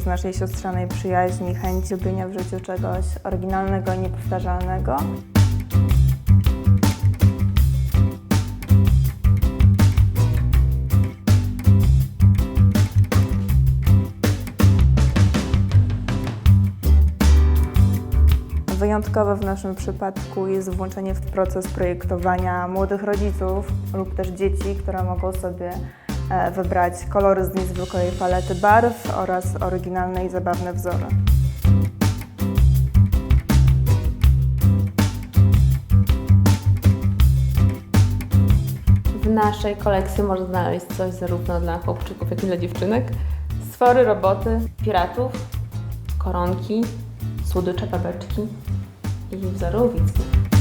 z naszej siostrzanej przyjaźni, chęć robienia w życiu czegoś oryginalnego i niepowtarzalnego. Wyjątkowe w naszym przypadku jest włączenie w proces projektowania młodych rodziców lub też dzieci, które mogą sobie wybrać kolory z niezwykłej palety barw oraz oryginalne i zabawne wzory. W naszej kolekcji można znaleźć coś zarówno dla chłopczyków, jak i dla dziewczynek. Stwory, roboty, piratów, koronki, słodycze, babeczki i wzory owieckie.